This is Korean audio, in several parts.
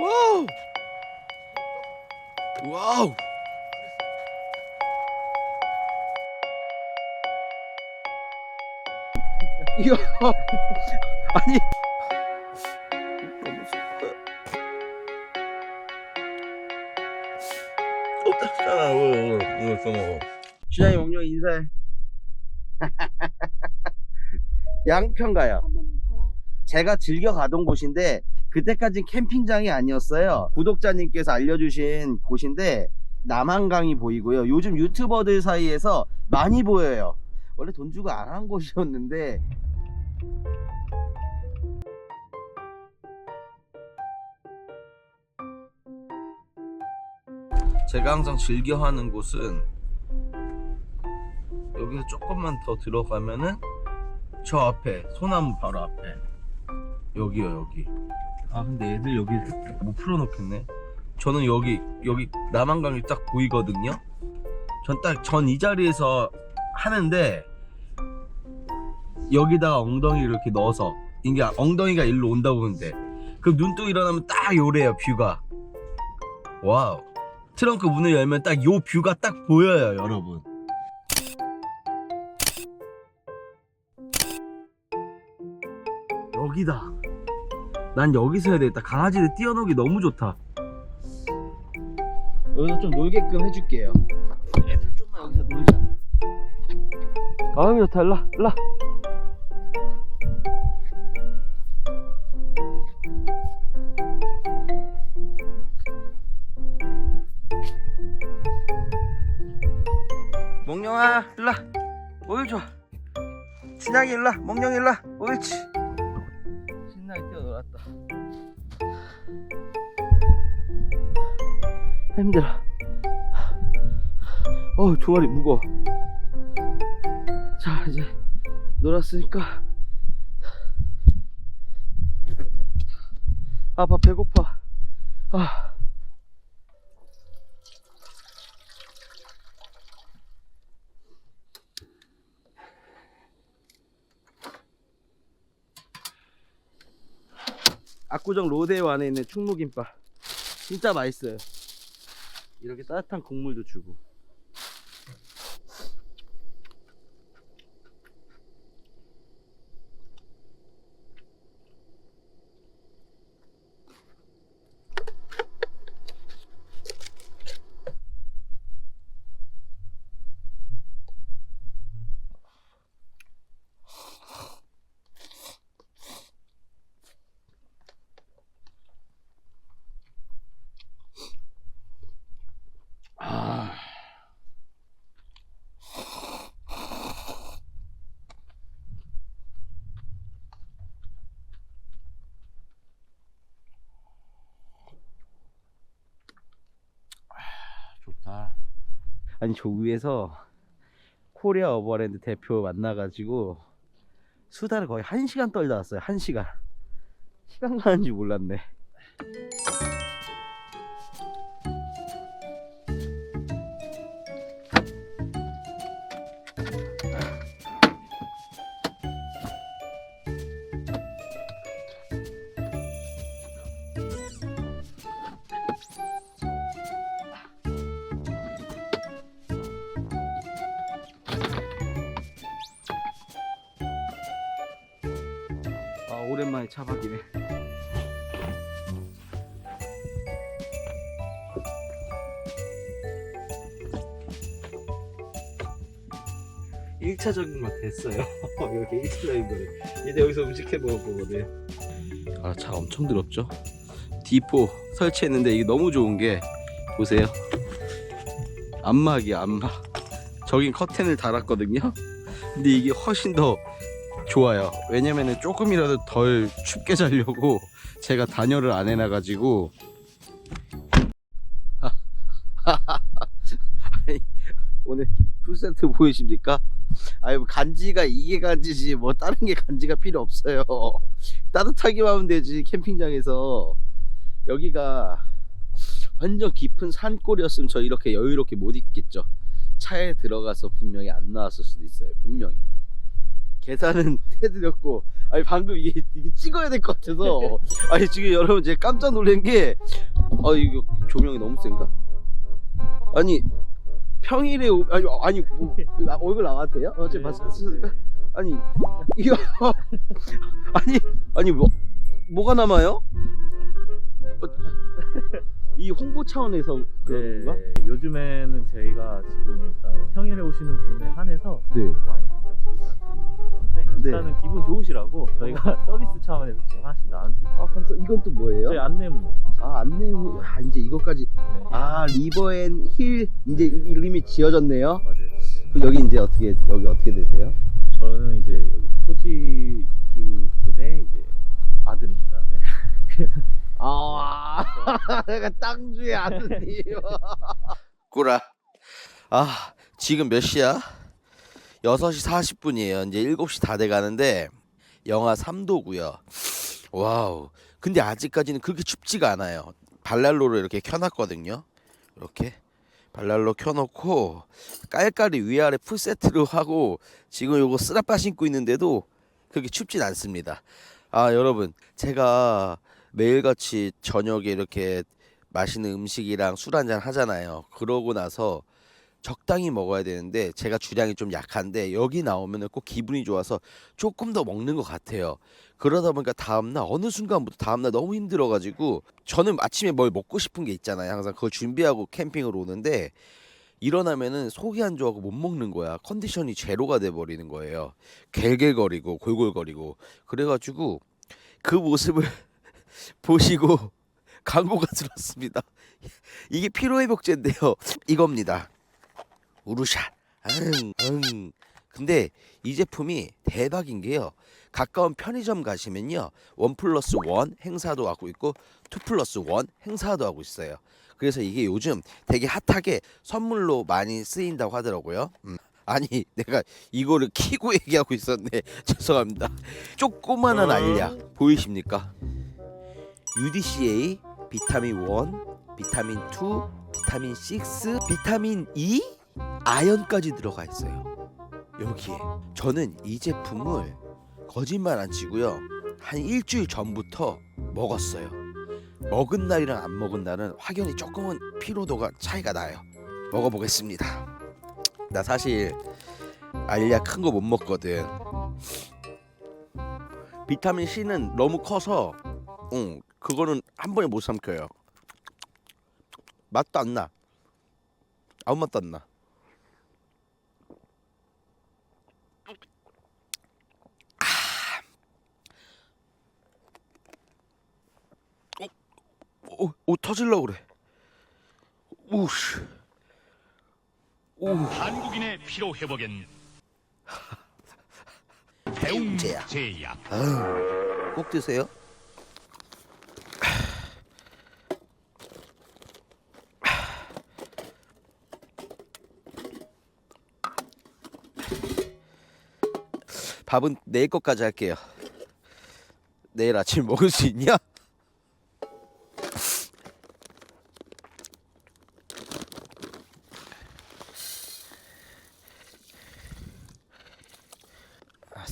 와우. 와우. 이거 아니 오늘 써먹어. 시장님 옥룡 인사해. 양평가요. 제가 즐겨 가던 곳인데 그때까진 캠핑장이 아니었어요. 구독자님께서 알려주신 곳인데 남한강이 보이고요. 요즘 유튜버들 사이에서 많이 보여요. 원래 돈 주고 안 한 곳이었는데 제가 항상 즐겨 하는 곳은 여기서 조금만 더 들어가면은 저 앞에 소나무 바로 앞에 여기요 여기 아 근데 애들 여기 못 풀어놓겠네. 저는 여기 여기 남한강이 딱 보이거든요. 전 딱 전 이 자리에서 하는데 여기다가 엉덩이를 이렇게 넣어서 이게 엉덩이가 일로 온다 보면 돼 그럼 눈 뜨고 일어나면 딱 요래요 뷰가. 와우. 트렁크 문을 열면 딱 요 뷰가 딱 보여요 여러분. 여기다 난 여기서 해야 되겠다. 강아지들 뛰어놀기 너무 좋다. 여기서 좀 놀게끔 해줄게요. 애들 좀만 여기서 놀자. 아유 좋다 일라 일라 몽룡아 일라 보여줘. 신양이 일라 몽룡이 일라 옳지 신 힘들어. 어우 종아리 무거워. 자 이제 놀았으니까. 아빠 배고파. 아. 압구정 로데오 안에 있는 충무김밥. 진짜 맛있어요 이렇게 따뜻한 국물도 주고 아 좋다. 아니 저 위에서 코리아 어버랜드 대표 만나가지고 수다를 거의 한 시간 떨다 왔어요. 한 시간. 시간 가는 줄 몰랐네. 오랜만에 차박이네. 일차적인 거 됐어요. 여기 1차적인 거를. 이제 여기서 음식 해 먹을 거거든. 아, 차 엄청 더럽죠? D4 설치했는데 이게 너무 좋은 게 보세요. 안막이야, 안막. 저긴 커튼을 달았거든요. 근데 이게 훨씬 더 좋아요. 왜냐면은 조금이라도 덜 춥게 자려고 제가 단열을 안 해놔가지고. 아니, 오늘 풀세트 보이십니까? 아니 뭐 간지가 이게 간지지 뭐 다른 게 간지가 필요 없어요. 따뜻하기만 하면 되지 캠핑장에서 여기가 완전 깊은 산골이었으면 저 이렇게 여유롭게 못 있겠죠. 차에 들어가서 분명히 안 나왔을 수도 있어요. 분명히. 계산은 해드렸고 아니 방금 이게, 이게 찍어야 될 것 같아서 아니 지금 여러분 제가 깜짝 놀란 게 아 이거 조명이 너무 센가? 아니 평일에 오, 아니 아니 뭐 이거 얼굴 돼요? 어제 네, 봤었으니까 아니 이거 아니 아니 뭐 뭐가 남아요? 어, 이 홍보 차원에서 그런 건가? 네, 요즘에는 저희가 지금 일단 평일에 오시는 분에 한해서 네. 와인 네. 일단은 기분 좋으시라고 저희가 서비스 차원에서 지금 하나씩 나눠드릴게요. 아 감사. 이건 또 뭐예요? 저희 안내문이요. 아 안내문. 아 이제 이것까지. 네. 아 리버앤힐 이제 이름이 지어졌네요. 맞아요, 맞아요. 그럼 여기 이제 어떻게 여기 어떻게 되세요? 저는 이제 여기 토지주 부대 이제 아들입니다. 네. 아, 내가 땅주의 아드님. 꾸라. 아, 지금 몇 시야? 6시 40분이에요. 이제 7시 다 돼 가는데 영하 3도고요. 와우. 근데 아직까지는 그렇게 춥지가 않아요. 발랄로를 이렇게 켜놨거든요. 이렇게 발랄로 켜놓고 깔깔이 위아래 풀 세트로 하고 지금 요거 쓰라빠 신고 있는데도 그렇게 춥진 않습니다. 아 여러분 제가 매일같이 저녁에 이렇게 맛있는 음식이랑 술 한잔 하잖아요. 그러고 나서 적당히 먹어야 되는데 제가 주량이 좀 약한데 여기 나오면 꼭 기분이 좋아서 조금 더 먹는 것 같아요. 그러다 보니까 다음날 어느 순간부터 다음날 너무 힘들어가지고 저는 아침에 뭘 먹고 싶은 게 있잖아요. 항상 그걸 준비하고 캠핑을 오는데 일어나면은 속이 안 좋아하고 못 먹는 거야. 컨디션이 제로가 돼 버리는 거예요. 갤갤거리고 골골거리고 그래가지고 그 모습을 보시고 광고가 들었습니다. 이게 피로회복제인데요. 이겁니다. 우루샷. 응, 응. 근데 이 제품이 대박인 게요. 가까운 편의점 가시면요. 원 플러스 원 행사도 하고 있고 투 플러스 원 행사도 하고 있어요. 그래서 이게 요즘 되게 핫하게 선물로 많이 쓰인다고 하더라고요. 음. 아니 내가 이거를 키고 얘기하고 있었네. 죄송합니다. 조그만한 알약 보이십니까? UDCA, 비타민 1, 비타민 2, 비타민 6, 비타민 E, 아연까지 들어가 있어요. 여기에 저는 이 제품을 거짓말 안 치고요. 한 일주일 전부터 먹었어요. 먹은 날이랑 안 먹은 날은 확연히 조금은 피로도가 차이가 나요. 먹어보겠습니다. 나 사실 알약 큰 거 못 먹거든. 비타민 C는 너무 커서 응, 그거는 한 번에 못 삼켜요. 맛도 안 나. 아무 맛도 안 나. 오, 오, 오 터질라 그래. 우씨. 오, 한국인의 피로 회복엔 배웅제야. 제약. 아유, 꼭 드세요. 밥은 내일 것까지 할게요. 내일 아침 먹을 수 있냐?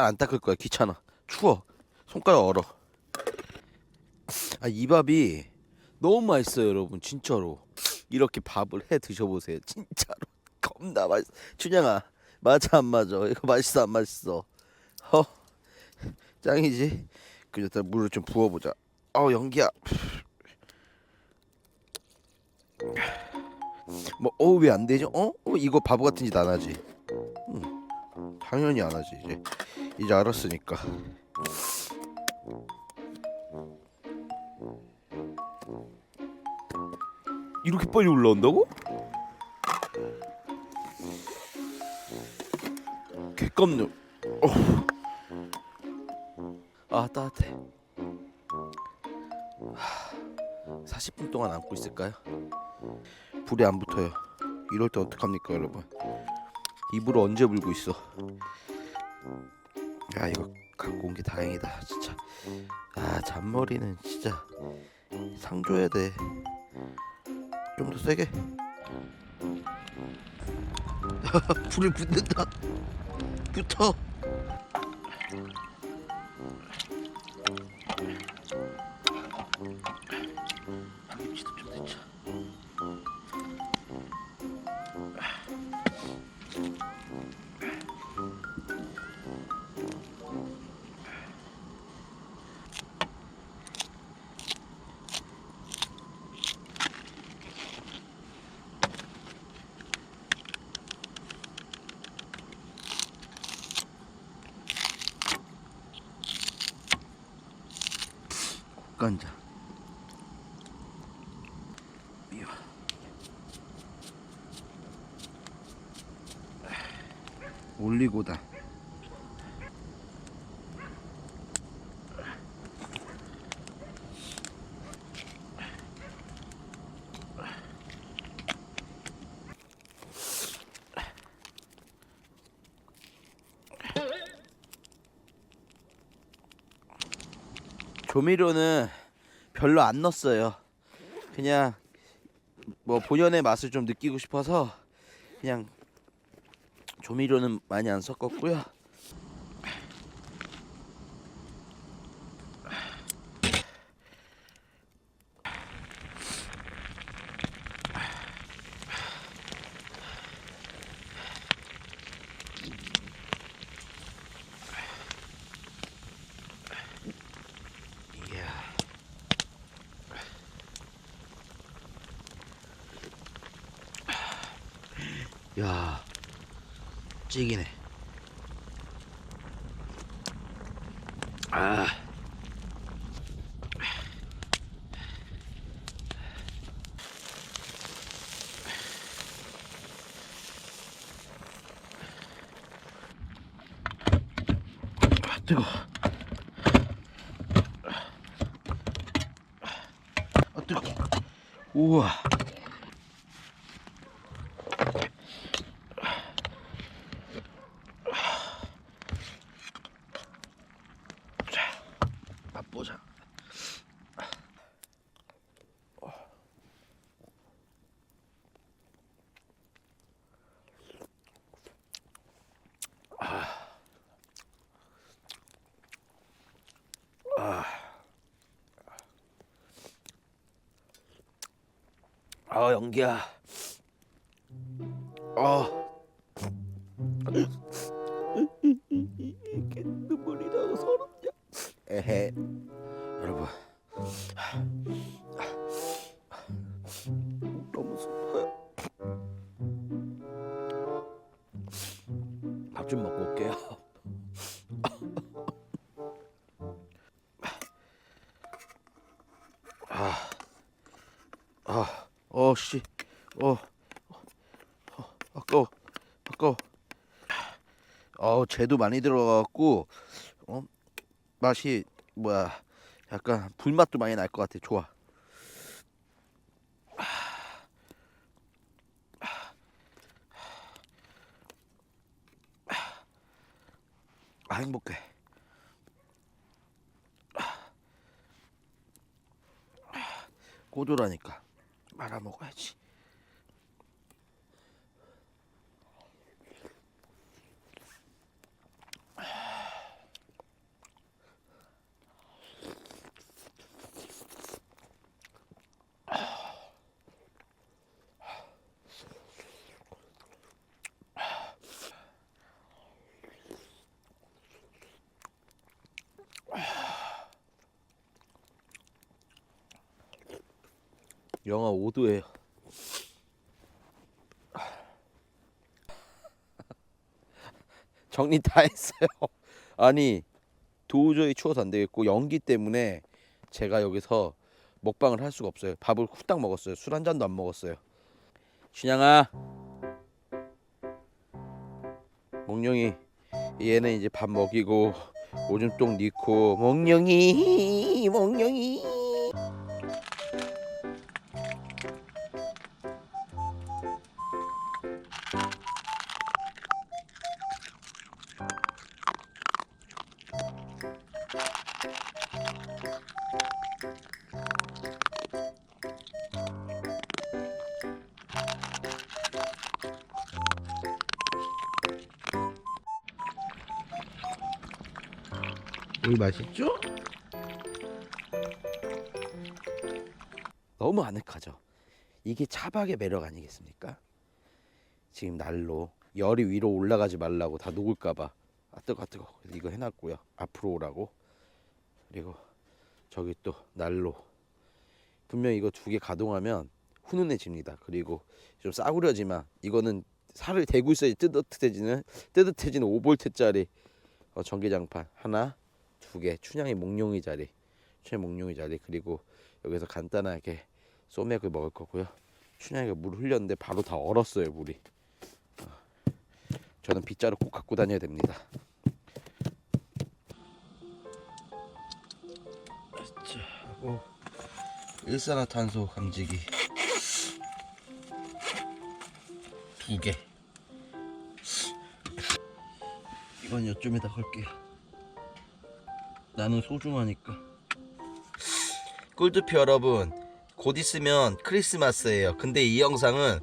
쌀안 닦을 거야 귀찮아. 추워. 손가락 얼어. 아 이 밥이 너무 맛있어요 여러분. 진짜로. 이렇게 밥을 해 드셔보세요. 진짜로. 겁나 맛있어. 춘향아 맞아 안 맞아? 이거 맛있어 안 맛있어? 허 짱이지? 그 일단 물을 좀 부어보자. 어 연기야. 뭐 어 왜 안 되죠? 어? 어 이거 바보 같은 짓 안 하지? 응 당연히 안 하지 이제 이제 알았으니까. 이렇게 빨리 올라온다고? 어후. 아 따뜻해. 하, 40분 동안 안고 있을까요? 불이 안 붙어요. 이럴 때 어떡합니까 여러분? 이불을 언제 불고 있어? 야 이거 갖고 온 게 다행이다 진짜. 아 잔머리는 진짜 상 줘야 돼 좀 더 세게. 불이 붙는다. 붙어 이야. 올리고당. 조미료는 별로 안 넣었어요. 그냥 뭐 본연의 맛을 좀 느끼고 싶어서 그냥 조미료는 많이 안 섞었고요. 이야. 야, 찌기네. 아. 아, 뜨거. 아, 뜨거. 우와. 아 연기야. 아. 이게 눈물이 나고 서럽냐? 에헤. 여러분. 어, 재도 많이 들어가갖고 어, 맛이 뭐야? 약간 불맛도 많이 날 것 같아. 좋아. 아, 행복해. 고조라니까 말아 먹어야지. 영하 5도예요. 정리 다 했어요. 아니 도저히 추워서 안 되겠고 연기 때문에 제가 여기서 먹방을 할 수가 없어요. 밥을 후딱 먹었어요. 술 한 잔도 안 먹었어요. 준양아, 몽룡이 얘는 이제 밥 먹이고 오줌 똥 넣고 몽룡이 몽룡이 물 맛있죠? 너무 아늑하죠. 이게 차박의 매력 아니겠습니까? 지금 난로 열이 위로 올라가지 말라고 다 녹을까봐 아 뜨거 뜨거 이거 해놨고요. 앞으로 오라고 그리고 저기 또 난로 분명 이거 두 개 가동하면 훈훈해집니다. 그리고 좀 싸구려지만 이거는 살을 대고 있어야지 뜨뜻해지는 뜨뜻해지는 5볼트짜리 어, 전기장판 하나 두 개 춘향이 몽룡이 자리 춘향이 몽룡이 자리 그리고 여기서 간단하게 소맥을 먹을 거고요. 춘향이가 물 흘렸는데 바로 다 얼었어요 물이. 어, 저는 빗자루 꼭 갖고 다녀야 됩니다. 자, 하고 일산화탄소 감지기 두 개. 이건 요쯤에다 걸게요. 나는 소중하니까. 꿀드피 여러분, 곧 있으면 크리스마스예요. 근데 이 영상은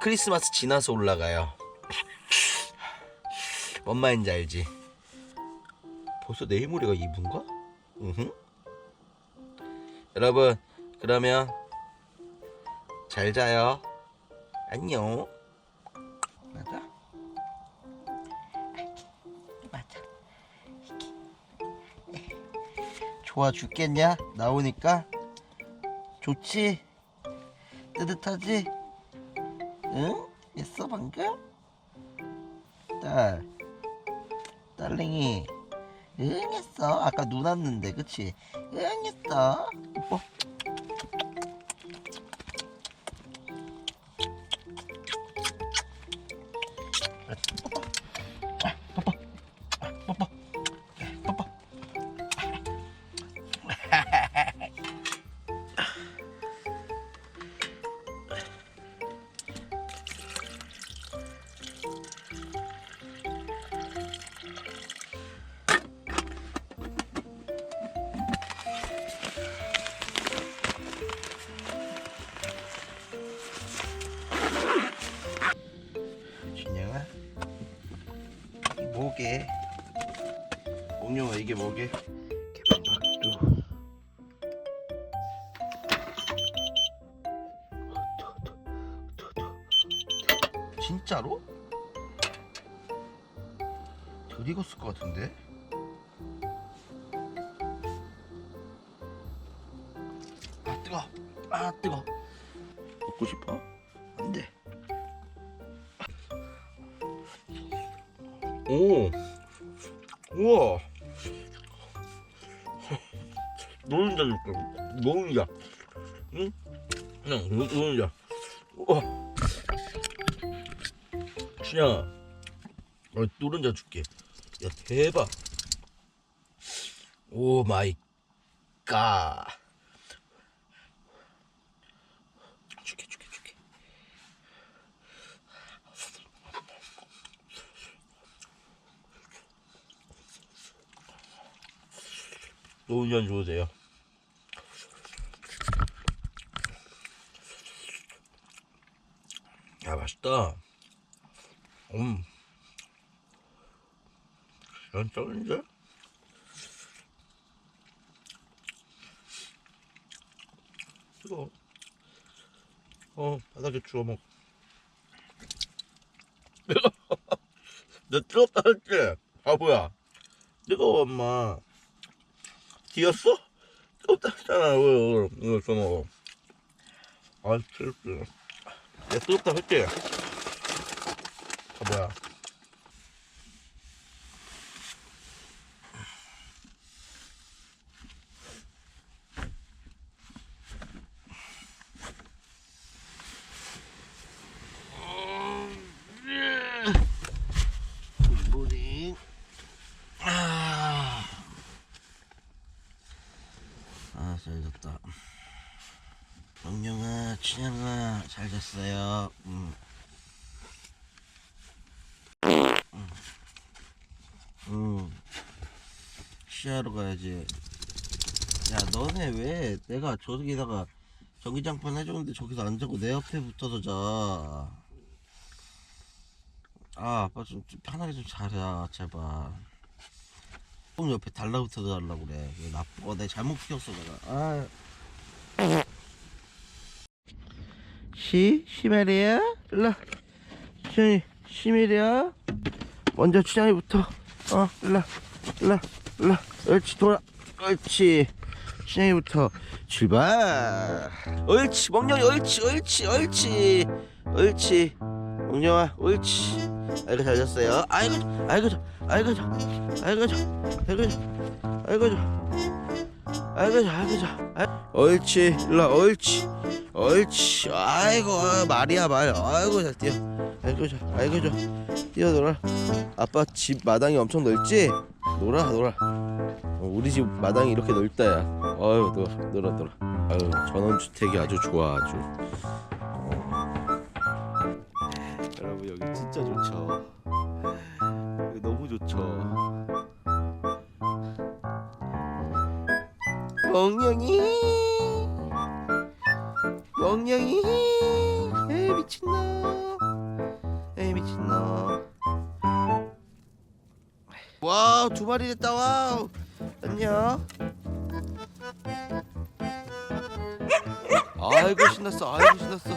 크리스마스 지나서 올라가요. 뭔 말인지 알지? 벌써 내일 모레가 2분가? 으흠. 여러분, 그러면 잘 자요. 안녕. 맞아? 죽겠냐? 나오니까 좋지? 뜨뜻하지? 응? 했어 방금? 딸 딸랭이 응 했어 아까 눈 왔는데 그치? 응 했어 이뻐 덜 익었을 것 같은데? 아 뜨거 아 뜨거 먹고 싶어? 안 돼 오, 우와. 노른자 줄게. 노른자. 응? 그냥 노- 노른자. 우와. 춘향아, 어, 노른자 줄게. 야 대박. 오 마이 갓. 줄게 줄게 줄게. 노은전 좋으세요? 야 맛있다. 음. 난 쩔는데? 뜨거워. 어 바닥에 주워 먹. 내 뜨겁다 했지? 바보야. 뜨거워 엄마. 뒤였어? 뜨겁다 했잖아. 왜, 왜, 이거 줘 먹어. 아, 싫지. 야, 뜨겁다 했지? 아, 뭐야. 물이 아, 아, 잘 잤다. 춘향아, 잘 잤어요. 음. 음. 음. 시야로 가야지. 야, 너네 왜 내가 저기다가 전기장판 해줬는데 저기서 안 자고 내 옆에 붙어서 자. 아, 아빠 좀, 좀 편하게 좀 자자, 제발. 형 옆에 달라붙어 달라고 그래. 왜 나빠? 내가 잘못 키웠어 내가. 아. 시 시메리야 일로. 시 시메리야. 먼저 춘향이부터. 어 일로 일로 일로. 옳지 돌아. 옳지. 춘향이부터 출발. 옳지 멍냥이 옳지 옳지 옳지 옳지. 멍냥아 옳지. 아이고 잘 잤어요. 아이고 아이고 저 아이고 저 아이고 저 아이고 저 아이고 저 아이고 저 아이고 저 아- 옳지 일로 와, 옳지 옳지 아이고 아, 말이야 말. 아이고 잘 뛰어. 아이고 저 아이고 저 뛰어 놀아. 아빠 집 마당이 엄청 넓지? 놀아 놀아. 어, 우리 집 마당이 이렇게 넓다야. 아유 놀아 놀아 놀아. 아유 전원주택이 아주 좋아 아주. 어. 여러분 여기 진짜 좋죠. 너무 좋죠 멍냥이. 멍냥이. 에이 미친놈. 에이 미친놈. 와우 두 마리 됐다 와우. 안녕. 아이고 신났어. 아이고 신났어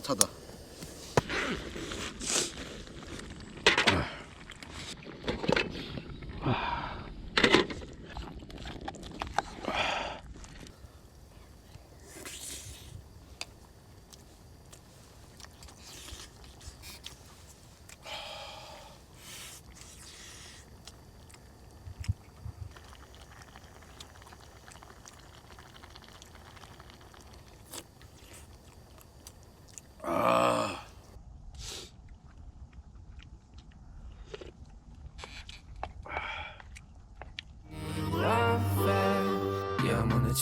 따뜻하다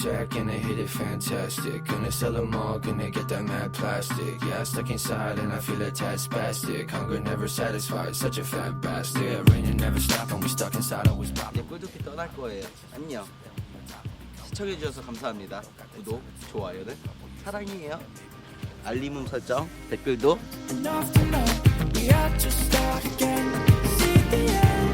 Track and I hit it fantastic. Gonna sell them all, gonna get that mad plastic. Yeah, stuck inside and I feel a tad spastic. Hunger never satisfied, such a fat bastard. Yeah, raining never stop and we stuck inside, always pop. 이제 꿀두피 떠날 거예요. 안녕. 시청해주셔서 감사합니다. 구독, 좋아요는 사랑이에요. 알림음 설정, 댓글도 Enough to know we have to start again. See the end.